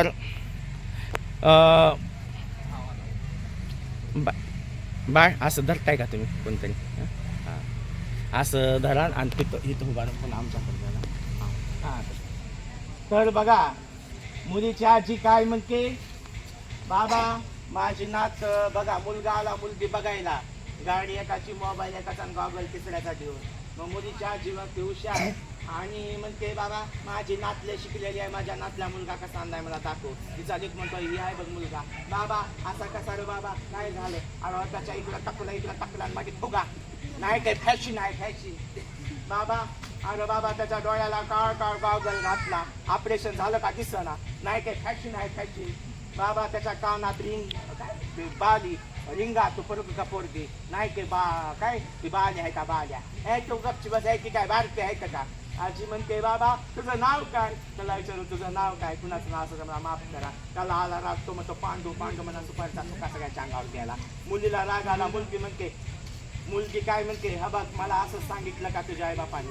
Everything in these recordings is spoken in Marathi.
तर अं, बा बाळ असं धरताय का तुम्ही कोणतरी? हां? असं धरा आणि तिथं इथं उभा राहून पण आमच्याकडे हां हां. तर बघा मुलीची आजी काय म्हणते? बाबा माझी नात बघा मुलगा आला मुलगी बघायला. गाडी एकाची मोबाईल एकाचा गॉगल तिसऱ्याचा ठेवून मग मुलीची आजी मग ती हुशार. आणि म्हणते बाबा माझी नातले शिकलेली आहे माझ्या नातला मुलगा कसा आणलाय मला दाखव. तिचा लेख म्हणतो ही आहे बघ मुलगा. बाबा असा कसा रे बाबा? काय झालं? अरे त्याच्या इकडं टाकला इकडं टाकला आणि माझी फुगा नाही काय फॅशन आहे फॅशन बाबा अरे बाबा त्याच्या डोळ्याला काळ काळ गावगल घातला. ऑपरेशन झालं का दिसना. नाही काय फॅशन आहे फॅशन बाबा त्याच्या कानात रिंग बाली रिंगा तू परत का पोरगी? नाही ते बा काय ती बाल्या आहे का बाल्या. हे तू गपची की काय भारतीय आहे का आजी म्हणते बाबा तुझं नाव काय? त्याला विचारू तुझं नाव काय? कुणाचं नाव असं मला माफ करा. त्याला आला राग तो म्हणतो पांडू पांडू म्हणा सुपारचा तुका सगळ्याच्या अंगावर गेला. मुलीला राग आला मुलगी म्हणते मुलगी काय म्हणते? हा बघ मला असं सांगितलं का तुझ्या आईबापाने?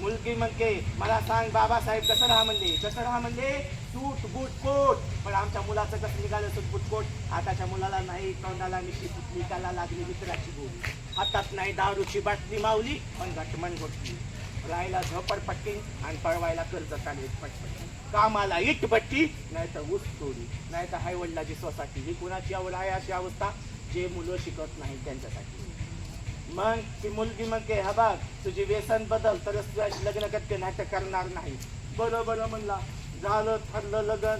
मुलगी म्हणते मला सांग बाबासाहेब कसं राहा म्हणले? कसं राहा म्हणले? सूट बूट कोट पण आमच्या मुलाचं कसं निघालं सूट बूट कोट आताच्या मुलाला नाही तोंडाला मिशी फुटली त्याला लागली मित्राची गोळी. हातात नाही दारूची बाटली मावली पण घटमन घोटली राहायला झोपडपट्टी आणि पळवायला कर्ज चालली पटपट्टी कामाला इट बट्टी नाही तर ऊस तोडी. नाही तर हायवडलाची सोसायटी. ही कुणाची आवड आहे अशी अवस्था? जे मुलं शिकत नाही त्यांच्यासाठी. मग ती मुलगी म्हणते हा बाग तुझी व्यसन बदल तरच तुझ्याशी लग्न करते नाही तर करणार नाही. बरं बरं म्हणला. झालं ठरलं लग्न.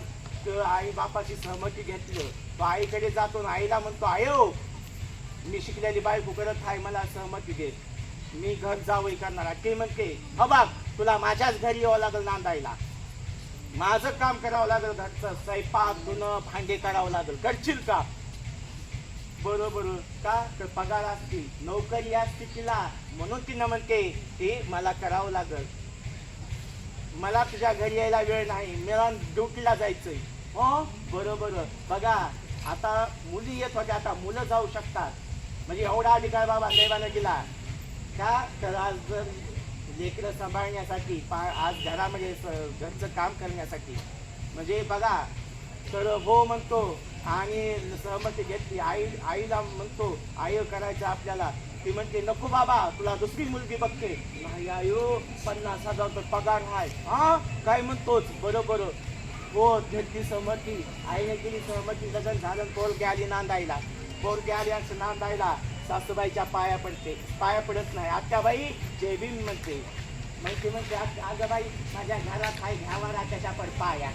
आई बापाची सहमती घेतलं. तो आईकडे जातो आईला म्हणतो आयो मी शिकलेली बायको करत आहे मला सहमती दे. मी घर जावई करणार ते म्हणते हो हा तुला माझ्याच घरी यावं लागेल नांदायला. माझं काम करावं लागेल घरचं. स्वयंपाक धुणं भांडे करावं लागेल. करशील का? बरोबर का? तर पगार असती नोकरी असती तिला. म्हणून तिनं म्हणते ते मला करावं लागल. मला तुझ्या घरी यायला वेळ नाही. मला ड्युटीला जायचंय. हो? बरोबर बघा आता मुली येत होत्या. आता मुलं जाऊ शकतात. म्हणजे एवढा अधिकार बाबा देवानं दिला. का तर आज जर लेकरं सांभाळण्यासाठी पा आज घरामध्ये घरचं काम करण्यासाठी? म्हणजे बघा तर हो म्हणतो आणि सहमती घेतली. आई आईला म्हणतो आई करायचं आपल्याला. ती म्हणते नको बाबा तुला दुसरी मुलगी बघते. नाही आयो पन्नास हजार रुपये पगार आहे हा? काय म्हणतोच बरोबर. हो घेतली सहमती. आईने केली सहमती लग्न झालं पोरगी आली नांदायला. पोरगी आली असं नांदायला. सासूबाईच्या पाया पडते. पाया पडत नाही. आत्याबाई जय भीम म्हणते. मग ती म्हणते "आत- बाई माझ्या घरात काय घ्यावा रा त्याच्या पण पाया.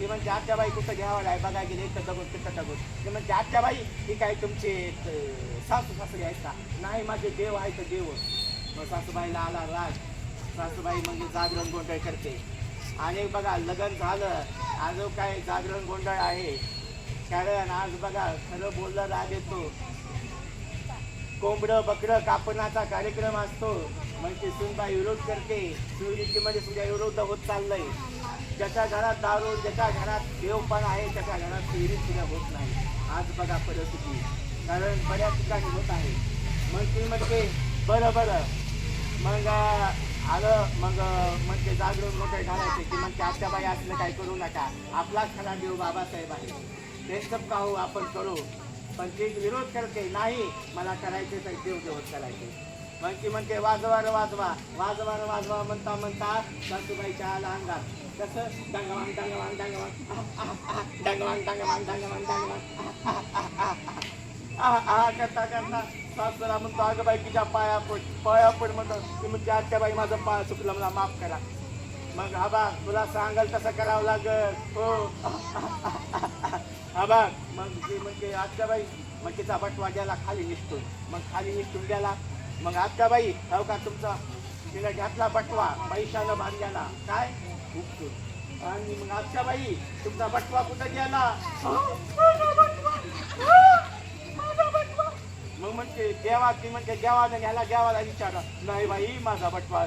ती म्हणते आत्याबाई कुठं घ्यावा आहे बघा गेले इथं ते तिथं दगड ती म्हणते आत्याबाई ही काय तुमचे अं, सासू सासरे आहेत का? नाही माझे देव आहे तर देव. मग सासूबाईला आला राग. सासूबाई म्हणजे जागरण गोंधळ करते. आणि बघा लग्न झालं. आज काय जागरण गोंधळ आहे. कारण आज बघा खरं बोललं राग येतो. कोंबडं बकरं कापण्याचा कार्यक्रम असतो. म्हणजे मग ती सुनबाई विरोध करते. सुनीतीमध्ये सुद्धा विरोध होत चाललंय. ज्याच्या घरात दारू ज्याच्या घरात देवपण आहे त्याच्या घरात फेरीत सुद्धा होत नाही. आज बघा परिस्थिती. कारण बऱ्याच ठिकाणी होत आहे. मग ती म्हणते बरं बरं. मग आलं मग म्हणते जागरण मोठे घालायचे की म्हणते आत्याबाई असलं काय करू नका. आपलाच खरा देव बाबासाहेब आहे. त्यांचं का हो आपण करू? पण ते विरोध करते नाही मला करायचे तर देव देवत करायचे. मग ती म्हणते वाजवा रे वाजवा वाजवा रे वाजवा म्हणता म्हणता सासूबाईच्या आला अंगात. कसं डंगवांग डंगवांग डंगवांग डंगवांग डंगवांग डंगवांग डंगवांग आहा करता करता. सासूला म्हणतो अगं बाई तिच्या पाया पड पाया पड म्हणतो. ती म्हणते आत्या बाई माझं पाय चुकलं मला माफ करा. मग हा बा तुला सांगाल तसं करावं लागल. हो. हा बा मग ती म्हणते आत्याबाई मग म्हणजे तिचा बटवा खाली निघतो मग खाली निसटून गेला. मग आत्याबाई हो का तुमचा? तिला घातला बटवा पैशानं बांधलेला. काय? उपटून आणि मग आत्याबाई तुमचा बटवा कुठं गेला? मग म्हणते देवा ती म्हणते देवाला घ्यायला देवाला विचारा. नाही बाई माझा बटवा.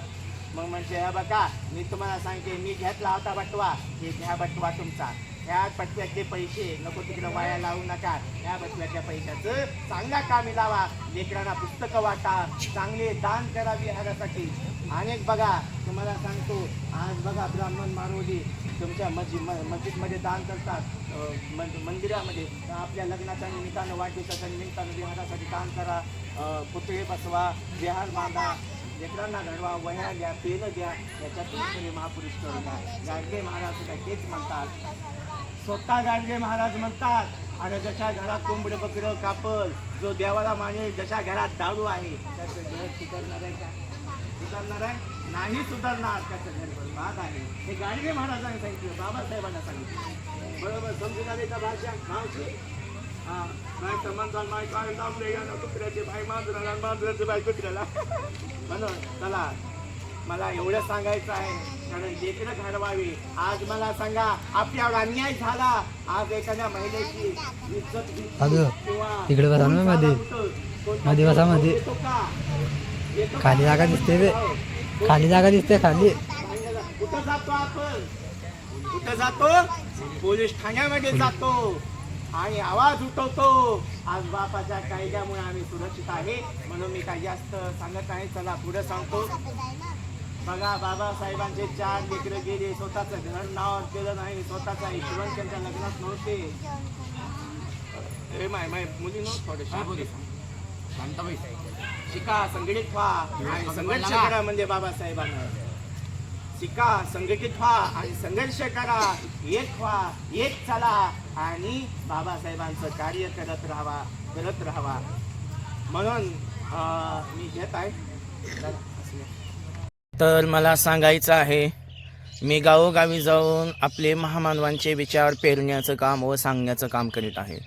मग म्हणते हे बघा मी तुम्हाला सांगते मी घेतला होता बटवा. हे घ्या बटवा तुमचा. ह्या पट्ट्यातले पैसे नको तिकडे वाया लावू नका. ह्या पटव्यातल्या पैशाचं चांगल्या कामी लावा. लेकरांना पुस्तकं वाटा. चांगले दान करा विहारासाठी अनेक बघा तुम्हाला सांगतो आज बघा ब्राह्मण मारोली तुमच्या मस्जिद मस्जिदमध्ये दान करतात. मंदिरामध्ये. आपल्या लग्नाच्या निमित्तानं वाढदिवसाच्या निमित्तानं विहारासाठी दान करा. पुतळे बसवा विहार बांधा. लेकरांना घडवा वह्या द्या पेन द्या याच्यातून महापुरुष करून द्या गाडगे महाराज सुद्धा तेच म्हणतात. स्वतः गाडगे महाराज म्हणतात आणि जशा घरात कोंबडे बकरं कापल जो देवाला माने जशा घरात दारू आहे त्याचं घर सुधारणार आहे का सुधारणार आहे नाही सुधारणार त्याचं घर बात आहे हे गाडगे महाराजांनी सांगितलं बाबासाहेबांना सांगितलं बरोबर समजून आले का भाषा मावशी हा नाही तर म्हणतात माय काय लावले या ना कुत्र्याचे भाई मांजराला मांजराचे भाई कुत्र्याला म्हणून चला मला एवढं सांगायचं आहे. कारण लेकरं घडवावी आज मला सांगा आपल्यावर अन्याय झाला. आज एखाद्या महिलेची इज्जत तिकडे बसा ना मध्ये. मध्ये बसा मध्ये. का? खाली जागा दिसते बे. हो. खाली जागा दिसते खाली. कुठं जातो आपण? कुठं जातो? पोलीस ठाण्यामध्ये जातो. आणि आवाज उठवतो. आज बापाच्या कायद्यामुळे आम्ही सुरक्षित आहे. म्हणून मी काही जास्त सांगत नाही. चला पुढे सांगतो. बघा बाबासाहेबांचे चार लेकरं गेले स्वतःचं घर नाव केलं नाही स्वतःचा यशवंत त्यांच्या लग्नात नव्हते. माय माय मुली नव्हत थोडे शांताबाई. शिका संघटित व्हा आणि संघर्ष करा म्हणजे बाबासाहेबांना. शिका संघटित व्हा आणि संघर्ष करा. एक व्हा एक चला आणि बाबासाहेबांचं कार्य करत राहावा करत राहावा. म्हणून अं, मी घेत आहे. तर मला सांगायचं आहे मी गावोगावी जाऊन आपले महामानवांचे विचार पेरण्याचं काम व सांगण्याचं काम करीत आहे.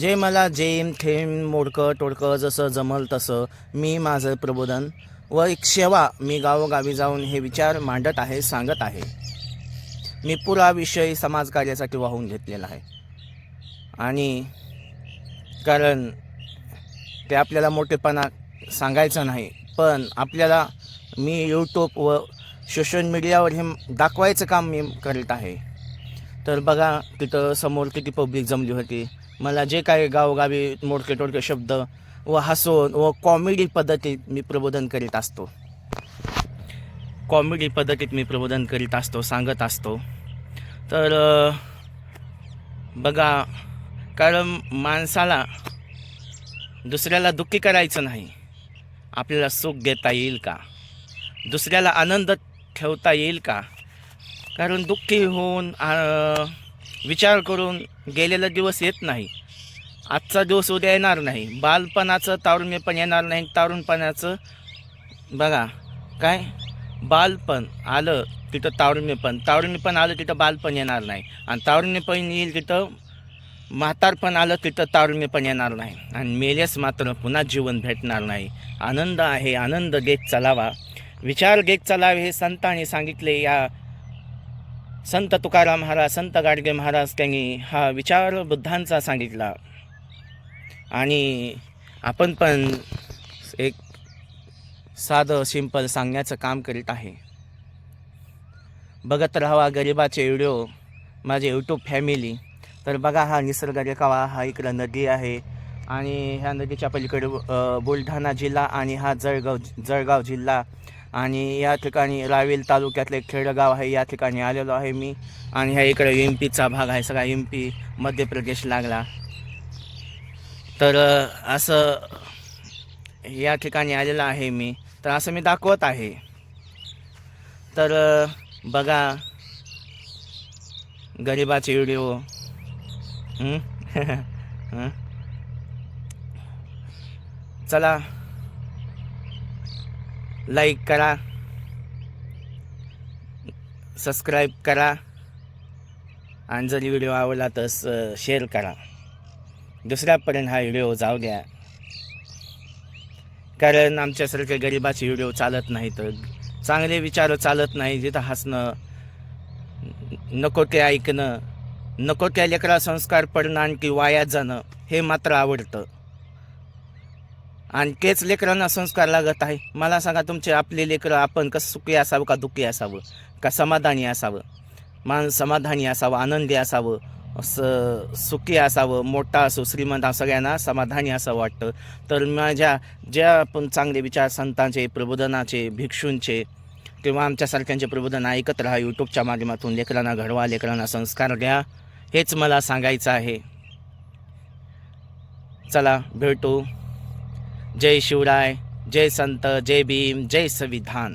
जे मला जेम थेम मोडकं टोडकं जसं जमल तसं मी माझं प्रबोधन व एक सेवा मी गावोगावी जाऊन हे विचार मांडत आहे सांगत आहे. मी पुरा विषय समाजकार्यासाठी वाहून घेतलेला आहे. आणि कारण ते आपल्याला मोठेपणा सांगायचं नाही पण आपल्याला मी यूट्यूब व सोशल मीडियावर हे दाखवायचं काम मी करत आहे. तर बघा तिथं समोर किती पब्लिक जमली होती. मला जे काही गावोगावी मोडके टोडके शब्द व हसून व कॉमेडी पद्धतीत मी प्रबोधन करीत असतो. कॉमेडी पद्धतीत मी प्रबोधन करीत असतो सांगत असतो. तर बघा कारण माणसाला दुसऱ्याला दुःखी करायचं नाही. आपल्याला सुख देता येईल का? दुसऱ्याला आनंद ठेवता येईल का? कारण दुःखी होऊन विचार करून गेलेला दिवस येत नाही. आजचा दिवस उद्या येणार नाही. बालपणाचं तारुण्य पण येणार नाही. तारुणपणाचं बघा काय? बालपण आलं तिथं तारुण्यपण पण. पण आलं तिथं बालपण येणार नाही. आणि तारुण्यपण येईल तिथं म्हातारपण आलं तिथं तारुण्यपण येणार नाही. आणि मेलेस मात्र पुन्हा जीवन भेटणार नाही. आनंद आहे. आनंद देत चालावा. विचार घेत चालावे हे संतांनी सांगितले. या संत तुकाराम महाराज संत गाडगे महाराज त्यांनी हा विचार बुद्धांचा सांगितला. आणि आपण पण एक साधं सिंपल सांगण्याचं काम करीत आहे. बघत राहावा गरिबाचे व्हिडिओ माझे यूट्यूब फॅमिली तर बघा हा निसर्ग रेखावा हा इकडं नदी आहे आणि ह्या नदीच्या पलीकडे बुलढाणा जिल्हा आणि हा जळगाव जळगाव जिल्हा. आणि या ठिकाणी रावेल तालुक्यातलं एक खेडगाव आहे या ठिकाणी आलेलो आहे मी. आणि ह्या इकडे एम पीचा भाग आहे सगळा एम पी मध्य प्रदेश लागला. तर असं या ठिकाणी आलेलं आहे मी. तर असं मी दाखवत आहे. तर बघा. गरिबाचे व्हिडिओ. चला. लाईक करा सबस्क्राईब करा आणि जर व्हिडिओ आवडला तर uh, शेअर करा. दुसऱ्यापर्यंत हा व्हिडिओ जाऊ द्या. कारण आमच्यासारखे गरिबाचे व्हिडिओ चालत नाही तर चांगले विचार चालत नाही. जिथं हसणं नको ते ऐकणं नको त्या लेकरा संस्कार पडणं आणखी वाया जाणं हे मात्र आवडतं. आणि तेच लेकरांना संस्कार लागत आहे. मला सांगा तुमचे आपले लेकरं आपण कसं सुखी असावं का दुःखी असावं? का समाधानी असावं? मान समाधानी असावं आनंदी असावं असं सुखी असावं मोठा असो श्रीमंत सगळ्यांना समाधानी असं वाटतं. तर माझ्या ज्या पण चांगले विचार संतांचे प्रबोधनाचे भिक्षूंचे किंवा आमच्यासारख्यांचे प्रबोधन ऐकत राहा यूट्यूबच्या माध्यमातून. लेकरांना घडवा लेकरांना संस्कार द्या. हेच मला सांगायचं आहे. चला भेटू. जय शिवराय जय संत जय भीम जय संविधान।